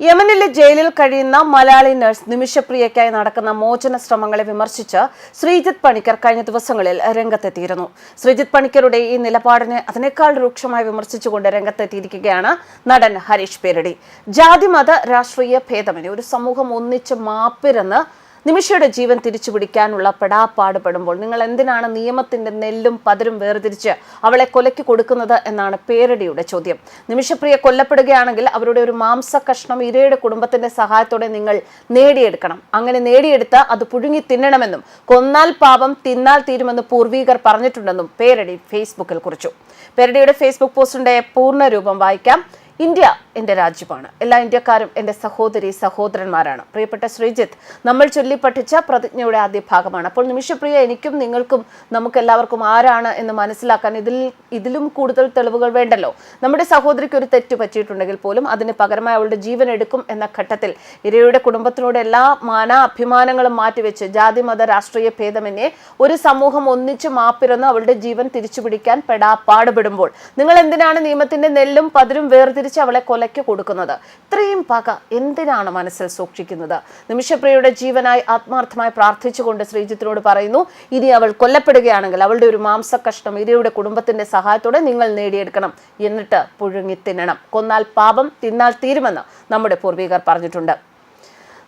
യമനിലെ ജയിലിൽ കഴിയുന്ന മലയാളി നഴ്സ് നിമിഷപ്രിയയ്ക്കായി നടക്കുന്ന മോചന ശ്രമങ്ങളെ വിമർശിച്ച് ശ്രീജിത്ത് പണിക്കർ കഴിഞ്ഞ ദിവസങ്ങളിൽ രംഗത്തെത്തിയിരുന്നു. ശ്രീജിത്ത് പണിക്കരുടെ ഈ നിലപാടിനെ അതിനേക്കാൾ രൂക്ഷമായി വിമർശിച്ചുകൊണ്ട് രംഗത്തെത്തിയിരിക്കുകയാണ് നടൻ ഹരീഷ് പേരടി. ജാതിമത രാഷ്ട്രീയ ഭേദമനെ ഒരു സമൂഹം ഒന്നിച്ച് മാപ്പിരന്ന് നിമിഷയുടെ ജീവൻ തിരിച്ചു പിടിക്കാനുള്ള പെടാപ്പാടുപെടുമ്പോൾ നിങ്ങൾ എന്തിനാണ് നിയമത്തിന്റെ നെല്ലും പതിരും വേർതിരിച്ച് അവളെ കൊലയ്ക്ക് കൊടുക്കുന്നത് എന്നാണ് പേരടിയുടെ ചോദ്യം. നിമിഷപ്രിയ കൊല്ലപ്പെടുകയാണെങ്കിൽ അവരുടെ ഒരു മാംസ കഷ്ണം ഇരയുടെ കുടുംബത്തിന്റെ സഹായത്തോടെ നിങ്ങൾ നേടിയെടുക്കണം. അങ്ങനെ നേടിയെടുത്ത് അത് പുഴുങ്ങി തിന്നണമെന്നും കൊന്നാൽ പാപം തിന്നാൽ തീരുമെന്ന് പൂർവീകർ പറഞ്ഞിട്ടുണ്ടെന്നും പേരടി ഫേസ്ബുക്കിൽ കുറിച്ചു. പേരടിയുടെ ഫേസ്ബുക്ക് പോസ്റ്റിന്റെ പൂർണ രൂപം വായിക്കാം. ഇന്ത്യ എന്റെ രാജ്യമാണ്. എല്ലാ ഇന്ത്യക്കാരും എന്റെ സഹോദരി സഹോദരന്മാരാണ്. പ്രിയപ്പെട്ട ശ്രീജിത്ത് നമ്മൾ ചൊല്ലി പഠിച്ച പ്രതിജ്ഞയുടെ ആദ്യ ഭാഗമാണ്. അപ്പോൾ നിമിഷപ്രിയ എനിക്കും നിങ്ങൾക്കും നമുക്ക് എല്ലാവർക്കും ആരാണ് എന്ന് മനസ്സിലാക്കാൻ ഇതിൽ ഇതിലും കൂടുതൽ തെളിവുകൾ വേണ്ടല്ലോ. നമ്മുടെ സഹോദരിക്ക് ഒരു തെറ്റ് പറ്റിയിട്ടുണ്ടെങ്കിൽ പോലും അതിന് പകരമായി അവളുടെ ജീവൻ എടുക്കും എന്ന ഘട്ടത്തിൽ ഇരയുടെ കുടുംബത്തിനോട് എല്ലാ മാന അഭിമാനങ്ങളും മാറ്റിവെച്ച് ജാതി മത രാഷ്ട്രീയ ഭേദമന്യേ ഒരു സമൂഹം ഒന്നിച്ച് മാപ്പിരന്ന് അവളുടെ ജീവൻ തിരിച്ചുപിടിക്കാൻ പെടാ പാടുപെടുമ്പോൾ. നിങ്ങൾ എന്തിനാണ് നിയമത്തിന്റെ നെല്ലും പതിരും വേർതിരിച്ച് അവളെ കൊലയ്ക്ക് കൊടുക്കുന്നത്. ഇത്രയും പക എന്തിനാണ് മനസ്സിൽ സൂക്ഷിക്കുന്നത്? നിമിഷപ്രിയയുടെ ജീവനായി ആത്മാർത്ഥമായി പ്രാർത്ഥിച്ചുകൊണ്ട് ശ്രീജിത്തിനോട് പറയുന്നു ഇനി അവൾ കൊല്ലപ്പെടുകയാണെങ്കിൽ അവളുടെ ഒരു മാംസകഷ്ണം ഇരയുടെ കുടുംബത്തിന്റെ സഹായത്തോടെ നിങ്ങൾ നേടിയെടുക്കണം. എന്നിട്ട് പുഴുങ്ങി തിന്നണം. കൊന്നാൽ പാപം തിന്നാൽ തീരുമെന്ന് നമ്മുടെ പൂർവികർ പറഞ്ഞിട്ടുണ്ട്.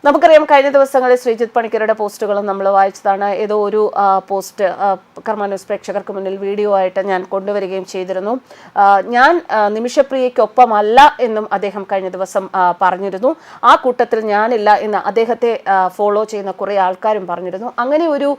നമുക്കറിയാം കഴിഞ്ഞ ദിവസങ്ങളിൽ ശ്രീജിത് പണിക്കരുടെ പോസ്റ്റുകളും നമ്മൾ വായിച്ചതാണ്. ഏതോ ഒരു പോസ്റ്റ് കർമ്മന്യൂസ് കർമ്മ ന്യൂസ് പ്രേക്ഷകർക്ക് മുന്നിൽ വീഡിയോ ആയിട്ട് ഞാൻ കൊണ്ടുവരികയും ചെയ്തിരുന്നു. ഞാൻ നിമിഷപ്രിയയ്ക്കൊപ്പമല്ല എന്നും അദ്ദേഹം കഴിഞ്ഞ ദിവസം പറഞ്ഞിരുന്നു. ആ കൂട്ടത്തിൽ ഞാനില്ല എന്ന് അദ്ദേഹത്തെ ഫോളോ ചെയ്യുന്ന കുറേ ആൾക്കാരും പറഞ്ഞിരുന്നു. അങ്ങനെ ഒരു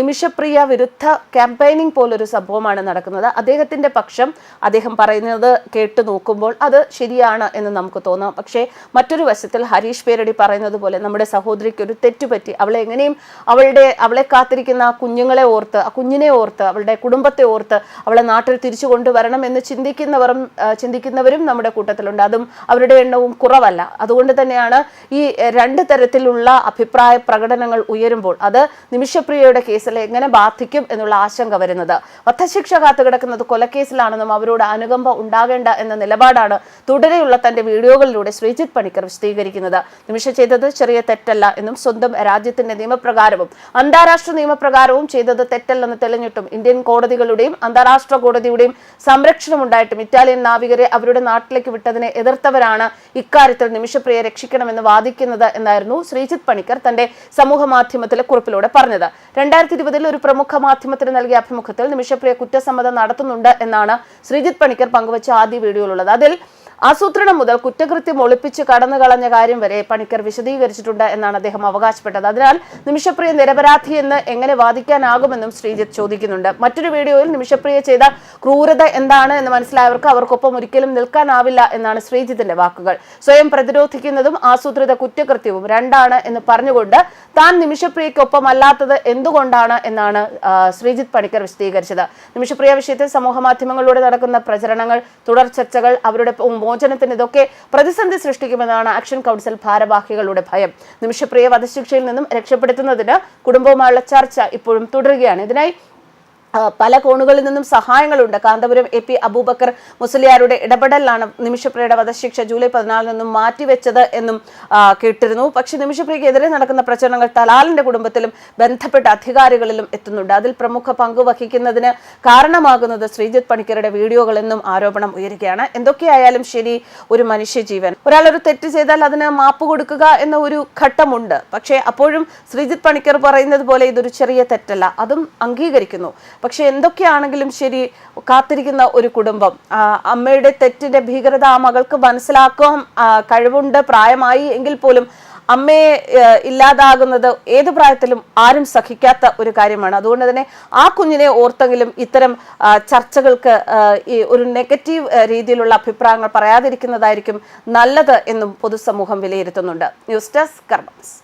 നിമിഷപ്രിയ വിരുദ്ധ ക്യാമ്പയിനിങ് പോലൊരു സംഭവമാണ് നടക്കുന്നത്. അദ്ദേഹത്തിന്റെ പക്ഷം അദ്ദേഹം പറയുന്നത് കേട്ടു നോക്കുമ്പോൾ അത് ശരിയാണ് എന്ന് നമുക്ക് തോന്നാം. പക്ഷേ മറ്റൊരു വശത്തിൽ ഹരീഷ് പേരടി പറയുന്നത് പോലെ നമ്മുടെ സഹോദരിക്ക് ഒരു തെറ്റുപറ്റി അവളെ എങ്ങനെയും അവളുടെ അവളെ കാത്തിരിക്കുന്ന ആ കുഞ്ഞുങ്ങളെ ഓർത്ത് ആ കുഞ്ഞിനെ ഓർത്ത് അവളുടെ കുടുംബത്തെ ഓർത്ത് അവളെ നാട്ടിൽ തിരിച്ചു കൊണ്ടുവരണം എന്ന് ചിന്തിക്കുന്നവരും ചിന്തിക്കുന്നവരും നമ്മുടെ കൂട്ടത്തിലുണ്ട്. അതും അവരുടെ എണ്ണവും കുറവല്ല. അതുകൊണ്ട് തന്നെയാണ് ഈ രണ്ട് തരത്തിലുള്ള അഭിപ്രായ പ്രകടനങ്ങൾ ഉയരുമ്പോൾ അത് നിമിഷപ്രിയയുടെ കേസിൽ എങ്ങനെ ബാധിക്കും എന്നുള്ള ആശങ്ക വരുന്നത്. വധശിക്ഷ കാത്തുകിടക്കുന്നത് കൊലക്കേസിലാണെന്നും അവരോട് അനുകമ്പ ഉണ്ടാകേണ്ട എന്ന നിലപാടാണ് തുടരെയുള്ള തന്റെ വീഡിയോകളിലൂടെ ശ്രീജിത്ത് പണിക്കർ വിശദീകരിക്കുന്നത്. നിമിഷ ചെയ്തത് ചെറിയ തെറ്റല്ല എന്നും സ്വന്തം രാജ്യത്തിന്റെ നിയമപ്രകാരവും അന്താരാഷ്ട്ര നിയമപ്രകാരവും ചെയ്തത് തെറ്റല്ലെന്ന് തെളിഞ്ഞിട്ടും ഇന്ത്യൻ കോടതികളുടെയും അന്താരാഷ്ട്ര കോടതിയുടെയും സംരക്ഷണം ഉണ്ടായിട്ടും ഇറ്റാലിയൻ നാവികരെ അവരുടെ നാട്ടിലേക്ക് വിട്ടതിനെ എതിർത്തവരാണ് ഇക്കാര്യത്തിൽ നിമിഷപ്രിയെ രക്ഷിക്കണമെന്ന് വാദിക്കുന്നത് എന്നായിരുന്നു ശ്രീജിത് പണിക്കർ തന്റെ സമൂഹ മാധ്യമത്തിലെ കുറിപ്പിലൂടെ പറഞ്ഞത്. രണ്ടായിരത്തി ഇരുപതിൽ ഒരു പ്രമുഖ മാധ്യമത്തിന് നൽകിയ അഭിമുഖത്തിൽ നിമിഷപ്രിയ കുറ്റസമ്മതം നടത്തുന്നുണ്ട് എന്നാണ് ശ്രീജിത്ത് പണിക്കർ പങ്കുവച്ച ആദ്യ വീഡിയോയിലുള്ളത്. അതിൽ ആസൂത്രണം മുതൽ കുറ്റകൃത്യം ഒളിപ്പിച്ച് കടന്നു കളഞ്ഞ കാര്യം വരെ പണിക്കർ വിശദീകരിച്ചിട്ടുണ്ട് എന്നാണ് അദ്ദേഹം അവകാശപ്പെട്ടത്. അതിനാൽ നിമിഷപ്രിയ നിരപരാധി എന്ന് എങ്ങനെ വാദിക്കാനാകുമെന്നും ശ്രീജിത്ത് ചോദിക്കുന്നുണ്ട്. മറ്റൊരു വീഡിയോയിൽ നിമിഷപ്രിയ ചെയ്ത ക്രൂരത എന്താണ് എന്ന് മനസ്സിലായവർക്ക് അവർക്കൊപ്പം ഒരിക്കലും നിൽക്കാനാവില്ല എന്നാണ് ശ്രീജിത്തിന്റെ വാക്കുകൾ. സ്വയം പ്രതിരോധിക്കുന്നതും ആസൂത്രിത കുറ്റകൃത്യവും രണ്ടാണ് എന്ന് പറഞ്ഞുകൊണ്ട് താൻ നിമിഷപ്രിയയ്ക്കൊപ്പം അല്ലാത്തത് എന്തുകൊണ്ടാണ് എന്നാണ് ശ്രീജിത്ത് പണിക്കർ വിശദീകരിച്ചത്. നിമിഷപ്രിയ വിഷയത്തിൽ സമൂഹ മാധ്യമങ്ങളിലൂടെ നടക്കുന്ന പ്രചരണങ്ങൾ തുടർ ചർച്ചകൾ അവരുടെ മോചനത്തിന് ഇതൊക്കെ പ്രതിസന്ധി സൃഷ്ടിക്കുമെന്നാണ് ആക്ഷൻ കൗൺസിൽ ഭാരവാഹികളുടെ ഭയം. നിമിഷപ്രിയ വധശിക്ഷയിൽ നിന്നും രക്ഷപ്പെടുത്തുന്നതിന് കുടുംബവുമായുള്ള ചർച്ച ഇപ്പോഴും തുടരുകയാണ്. ഇതിനായി പല കോണുകളിൽ നിന്നും സഹായങ്ങളുണ്ട്. കാന്തപുരം എ പി അബൂബക്കർ മുസ്ലിയാരുടെ ഇടപെടലാണ് നിമിഷപ്രിയയുടെ വധശിക്ഷ ജൂലൈ പതിനാലിൽ നിന്നും മാറ്റിവെച്ചത് എന്നും കേട്ടിരുന്നു. പക്ഷേ നിമിഷപ്രിയക്കെതിരെ നടക്കുന്ന പ്രചരണങ്ങൾ തലാലിന്റെ കുടുംബത്തിലും ബന്ധപ്പെട്ട അധികാരികളിലും എത്തുന്നുണ്ട്. അതിൽ പ്രമുഖ പങ്ക് വഹിക്കുന്നതിന് കാരണമാകുന്നത് ശ്രീജിത്ത് പണിക്കരുടെ വീഡിയോകൾ എന്നും ആരോപണം ഉയരുകയാണ്. എന്തൊക്കെയായാലും ശരി ഒരു മനുഷ്യജീവൻ. ഒരാൾ ഒരു തെറ്റ് ചെയ്താൽ അതിന് മാപ്പ് കൊടുക്കുക എന്ന ഒരു ഘട്ടമുണ്ട്. പക്ഷേ അപ്പോഴും ശ്രീജിത്ത് പണിക്കർ പറയുന്നത് പോലെ ഇതൊരു ചെറിയ തെറ്റല്ല. അതും അംഗീകരിക്കുന്നു. പക്ഷെ എന്തൊക്കെയാണെങ്കിലും ശരി കാത്തിരിക്കുന്ന ഒരു കുടുംബം. അമ്മയുടെ തെറ്റിന്റെ ഭീകരത ആ മകൾക്ക് മനസ്സിലാക്കാൻ കഴിവുണ്ട് പ്രായമായി എങ്കിൽ പോലും അമ്മയെ ഇല്ലാതാകുന്നത് ഏത് പ്രായത്തിലും ആരും സഹിക്കാത്ത ഒരു കാര്യമാണ്. അതുകൊണ്ട് തന്നെ ആ കുഞ്ഞിനെ ഓർത്തെങ്കിലും ഇത്തരം ചർച്ചകൾക്ക് ഈ ഒരു നെഗറ്റീവ് രീതിയിലുള്ള അഭിപ്രായങ്ങൾ പറയാതിരിക്കുന്നതായിരിക്കും നല്ലത് എന്നും പൊതുസമൂഹം വിലയിരുത്തുന്നുണ്ട്. News desk കർമ്മസ്